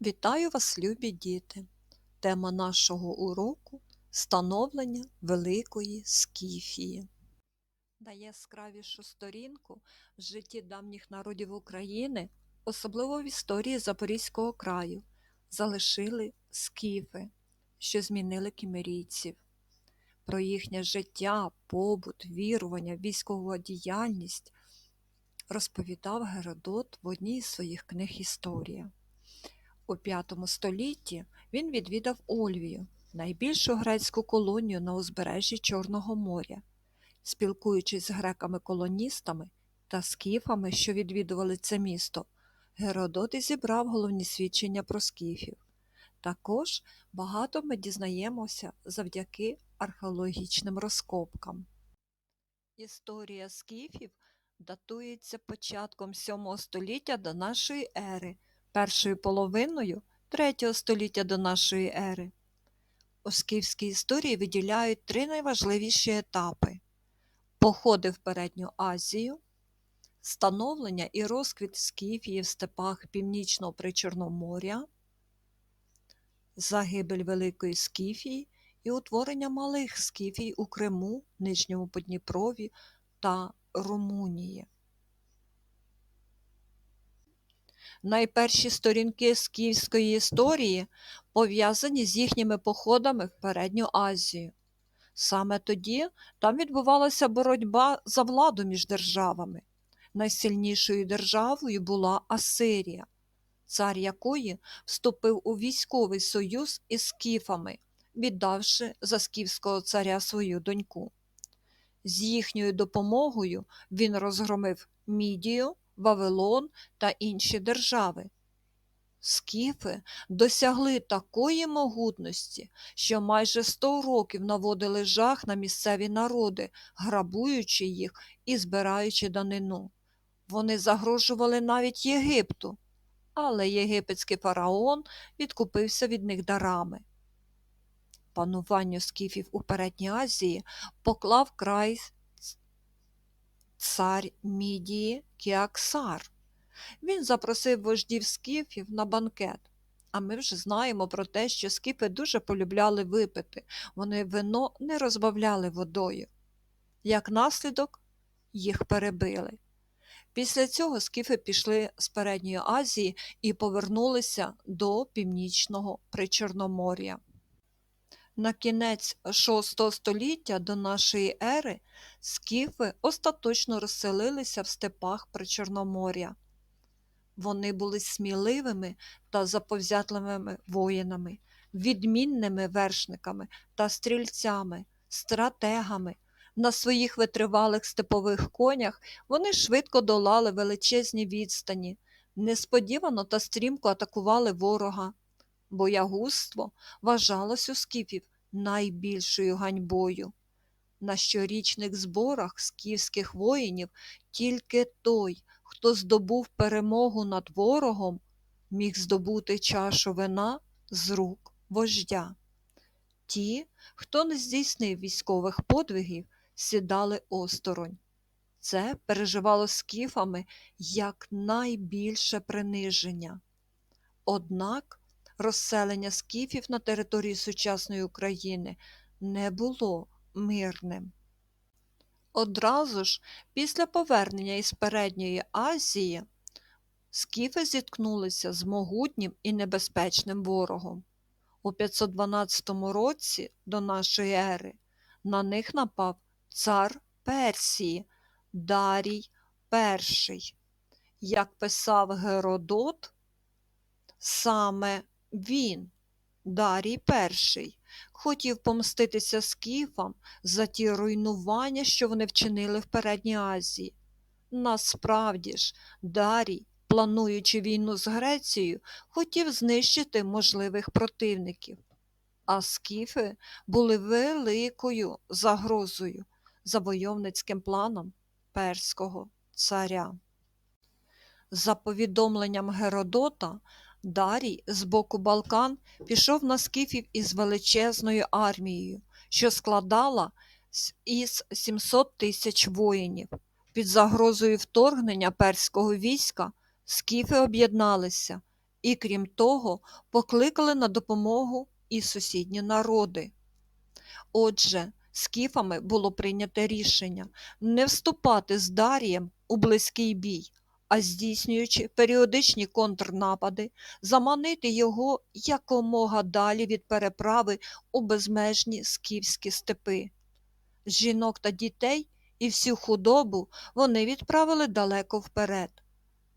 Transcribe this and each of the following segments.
Вітаю вас, любі діти! Тема нашого уроку становлення Великої Скіфії. Найяскравішу сторінку в житті давніх народів України, особливо в історії Запорізького краю, залишили скіфи, що змінили кімерійців. Про їхнє життя, побут, вірування, військову діяльність розповідав Геродот в одній із своїх книг Історія. У V столітті він відвідав Ольвію, найбільшу грецьку колонію на узбережжі Чорного моря. Спілкуючись з греками-колоністами та скіфами, що відвідували це місто, Геродот і зібрав головні свідчення про скіфів. Також багато ми дізнаємося завдяки археологічним розкопкам. Історія скіфів датується початком 7 століття до нашої ери першою половиною 3 століття до нашої ери. У скіфській історії виділяють три найважливіші етапи: походи в Передню Азію, становлення і розквіт скіфії в степах Північного Причорноморя, загибель Великої Скіфії і утворення малих скіфій у Криму, Нижньому Подніпрові та Румунії. Найперші сторінки скіфської історії пов'язані з їхніми походами в Передню Азію. Саме тоді там відбувалася боротьба за владу між державами. Найсильнішою державою була Асирія, цар якої вступив у військовий союз із скіфами, віддавши за скіфського царя свою доньку. З їхньою допомогою він розгромив Мідію, Вавилон та інші держави. Скіфи досягли такої могутності, що майже сто років наводили жах на місцеві народи, грабуючи їх і збираючи данину. Вони загрожували навіть Єгипту, але єгипетський фараон відкупився від них дарами. Пануванню скіфів у Передній Азії поклав край цар Мідії Кіаксар. Він запросив вождів скіфів на банкет. А ми вже знаємо про те, що скіфи дуже полюбляли випити, вони вино не розбавляли водою. Як наслідок, їх перебили. Після цього скіфи пішли з Передньої Азії і повернулися до північного Причорномор'я. На кінець VI століття до нашої ери скіфи остаточно розселилися в степах Причорномор'я. Вони були сміливими та заповзятливими воїнами, відмінними вершниками та стрільцями, стратегами. На своїх витривалих степових конях вони швидко долали величезні відстані, несподівано та стрімко атакували ворога. Боягузтво вважалось у скіфів найбільшою ганьбою. На щорічних зборах скіфських воїнів тільки той, хто здобув перемогу над ворогом, міг здобути чашу вина з рук вождя. Ті, хто не здійснив військових подвигів, сідали осторонь. Це переживало скіфами як найбільше приниження. Однак розселення скіфів на території сучасної України не було мирним. Одразу ж після повернення із Передньої Азії скіфи зіткнулися з могутнім і небезпечним ворогом. У 512 році до нашої ери на них напав цар Персії Дарій І. Як писав Геродот, саме він, Дарій І, хотів помститися скіфам за ті руйнування, що вони вчинили в Передній Азії. Насправді ж, Дарій, плануючи війну з Грецією, хотів знищити можливих противників, а скіфи були великою загрозою завойовницьким планом перського царя. За повідомленням Геродота, Дарій з боку Балкан пішов на скіфів із величезною армією, що складала із 700 тисяч воїнів. Під загрозою вторгнення перського війська скіфи об'єдналися і, крім того, покликали на допомогу і сусідні народи. Отже, скіфами було прийнято рішення не вступати з Дарієм у близький бій, а здійснюючи періодичні контрнапади, заманити його якомога далі від переправи у безмежні скіфські степи. Жінок та дітей і всю худобу вони відправили далеко вперед.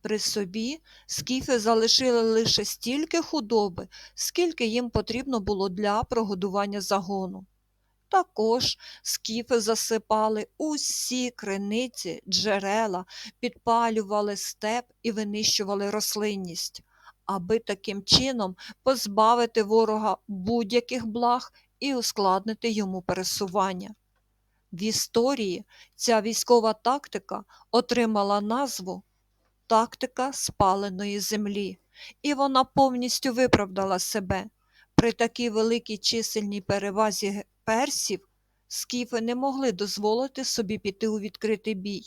При собі скіфи залишили лише стільки худоби, скільки їм потрібно було для прогодування загону. Також скіфи засипали усі криниці, джерела, підпалювали степ і винищували рослинність, аби таким чином позбавити ворога будь-яких благ і ускладнити йому пересування. В історії ця військова тактика отримала назву тактика спаленої землі, і вона повністю виправдала себе. При такій великій чисельній перевазі персів скіфи не могли дозволити собі піти у відкритий бій,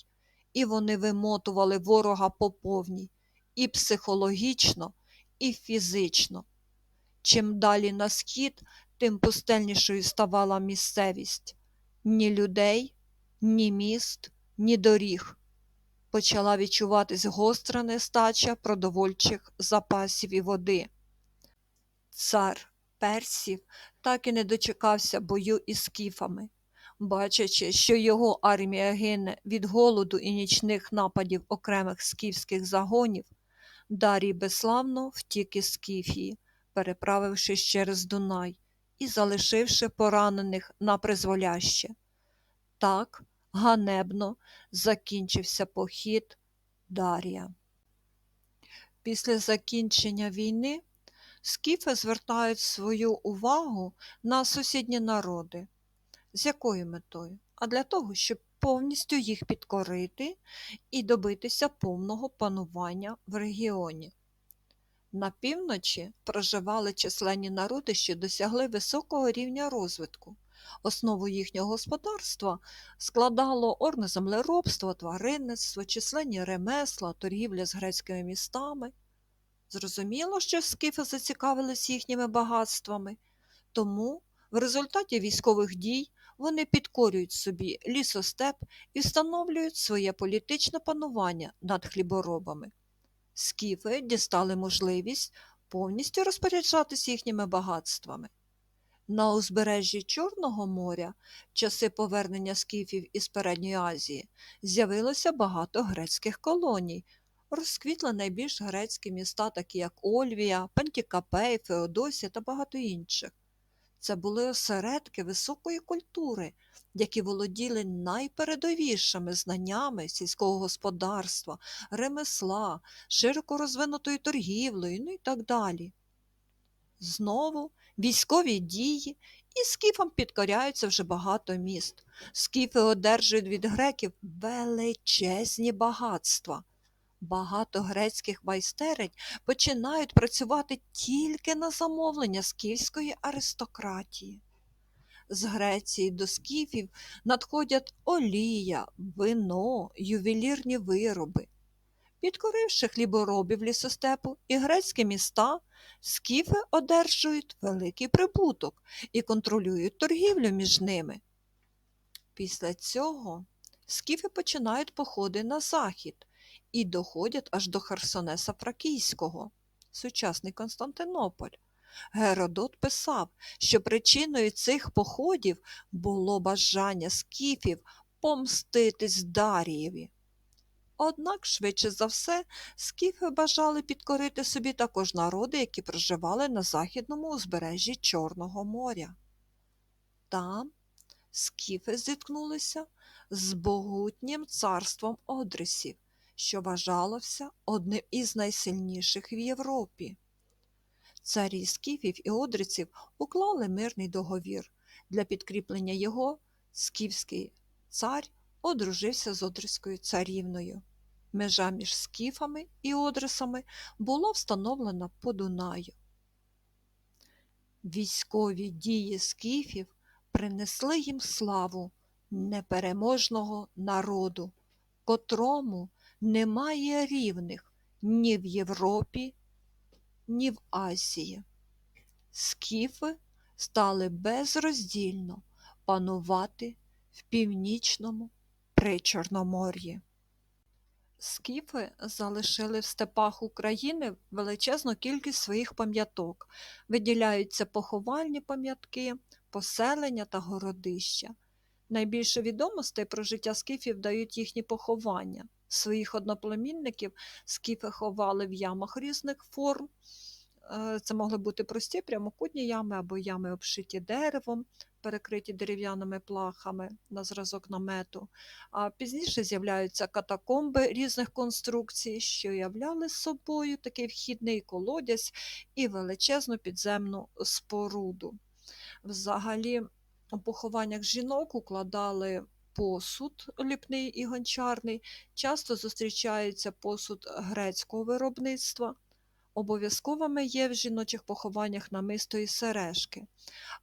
і вони вимотували ворога по повній і психологічно, і фізично. Чим далі на схід, тим пустельнішою ставала місцевість. Ні людей, ні міст, ні доріг. Почала відчуватись гостра нестача продовольчих запасів і води. Цар персів так і не дочекався бою із скіфами. Бачачи, що його армія гине від голоду і нічних нападів окремих скіфських загонів, Дарій безславно втік із Скіфії, переправившись через Дунай і залишивши поранених на призволяще. Так ганебно закінчився похід Дарія. Після закінчення війни скіфи звертають свою увагу на сусідні народи. З якою метою? А для того, щоб повністю їх підкорити і добитися повного панування в регіоні. На півночі проживали численні народи, що досягли високого рівня розвитку. Основу їхнього господарства складало орне землеробство, тваринництво, численні ремесла, торгівля з грецькими містами. Зрозуміло, що скіфи зацікавились їхніми багатствами, тому в результаті військових дій вони підкорюють собі лісостеп і встановлюють своє політичне панування над хліборобами. Скіфи дістали можливість повністю розпоряджатися їхніми багатствами. На узбережжі Чорного моря, в часи повернення скіфів із Передньої Азії, з'явилося багато грецьких колоній. Розквітли найбільш грецькі міста, такі як Ольвія, Пантікапей, Феодосія та багато інших. Це були осередки високої культури, які володіли найпередовішими знаннями сільського господарства, ремесла, широко розвинутою торгівлею, ну і так далі. Знову військові дії і скіфам підкоряються вже багато міст. Скіфи одержують від греків величезні багатства. Багато грецьких майстерень починають працювати тільки на замовлення скіфської аристократії. З Греції до скіфів надходять олія, вино, ювелірні вироби. Підкоривши хліборобів лісостепу і грецькі міста, скіфи одержують великий прибуток і контролюють торгівлю між ними. Після цього скіфи починають походи на захід і доходять аж до Херсонеса Фракійського, сучасний Константинополь. Геродот писав, що причиною цих походів було бажання скіфів помститись Дарієві. Однак, швидше за все, скіфи бажали підкорити собі також народи, які проживали на західному узбережжі Чорного моря. Там скіфи зіткнулися з богутнім царством Одрисів, що вважалося одним із найсильніших в Європі. Царі скіфів і одриців уклали мирний договір. Для підкріплення його скіфський цар одружився з одрицькою царівною. Межа між скіфами і одрисами була встановлена по Дунаю. Військові дії скіфів принесли їм славу непереможного народу, котрому немає рівних ні в Європі, ні в Азії. Скіфи стали безроздільно панувати в північному Причорномор'ї. Скіфи залишили в степах України величезну кількість своїх пам'яток. Виділяються поховальні пам'ятки, поселення та городища. Найбільше відомостей про життя скіфів дають їхні поховання. Своїх одноплемінників скіфи ховали в ямах різних форм. Е, Це могли бути прості прямокутні ями або ями обшиті деревом, перекриті дерев'яними плахами на зразок намету. А пізніше з'являються катакомби різних конструкцій, що являли собою такий вхідний колодязь і величезну підземну споруду. Взагалі, у похованнях жінок укладали посуд ліпний і гончарний. Часто зустрічається посуд грецького виробництва. Обов'язковими є в жіночих похованнях намисто і сережки.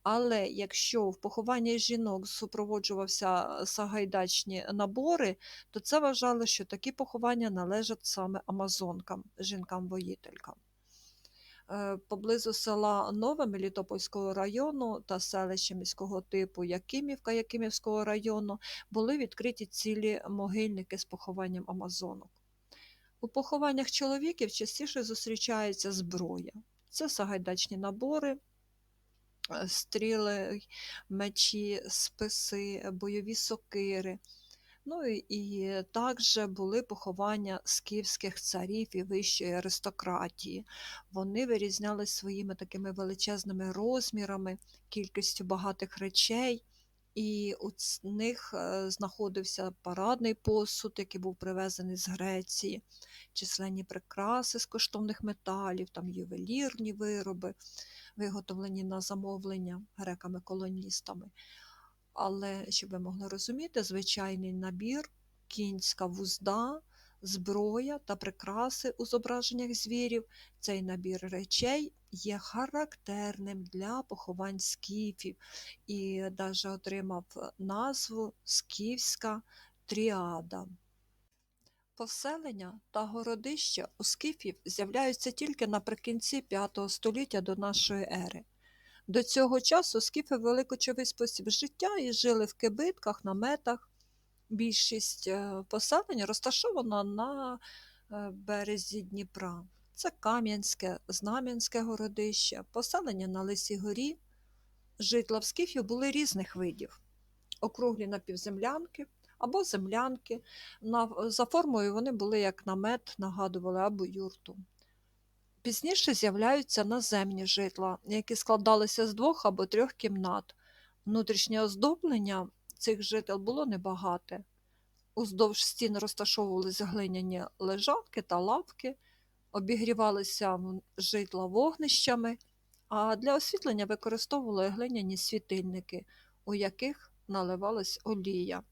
Але якщо в похованні жінок супроводжувався сагайдачні набори, то це вважало, що такі поховання належать саме амазонкам, жінкам-воїтелькам. Е, Поблизу села Нове Мелітопольського району та селища міського типу Якимівка Якимівського району були відкриті цілі могильники з похованням амазонок. У похованнях чоловіків частіше зустрічається зброя. Це сагайдачні набори, е, стріли, мечі, списи, бойові сокири. Ну і, також були поховання скіфських царів і вищої аристократії. Вони вирізнялись своїми такими величезними розмірами, кількістю багатих речей. І у них е, знаходився парадний посуд, який був привезений з Греції, численні прикраси з коштовних металів, там ювелірні вироби, виготовлені на замовлення греками-колоністами. Але, щоб ви могли розуміти, звичайний набір, кінська вузда, зброя та прикраси у зображеннях звірів, цей набір речей є характерним для поховань скіфів і навіть отримав назву Скіфська тріада. Поселення та городища у скіфів з'являються тільки наприкінці 5 століття до нашої ери. До цього часу скіфи вели кочовий спосіб життя і жили в кибитках, наметах. Більшість е, поселень розташована на е, березі Дніпра. Це Кам'янське, Знам'янське городище, поселення на Лисій горі. Житла в скіфів були різних видів: округлі напівземлянки або землянки. За формою вони були як намет, нагадували або юрту. Пізніше з'являються наземні житла, які складалися з двох або трьох кімнат. Внутрішнє оздоблення цих жител було небагате. Уздовж стін розташовувалися глиняні лежанки та лавки, обігрівалися житла вогнищами, а для освітлення використовували глиняні світильники, у яких наливалась олія.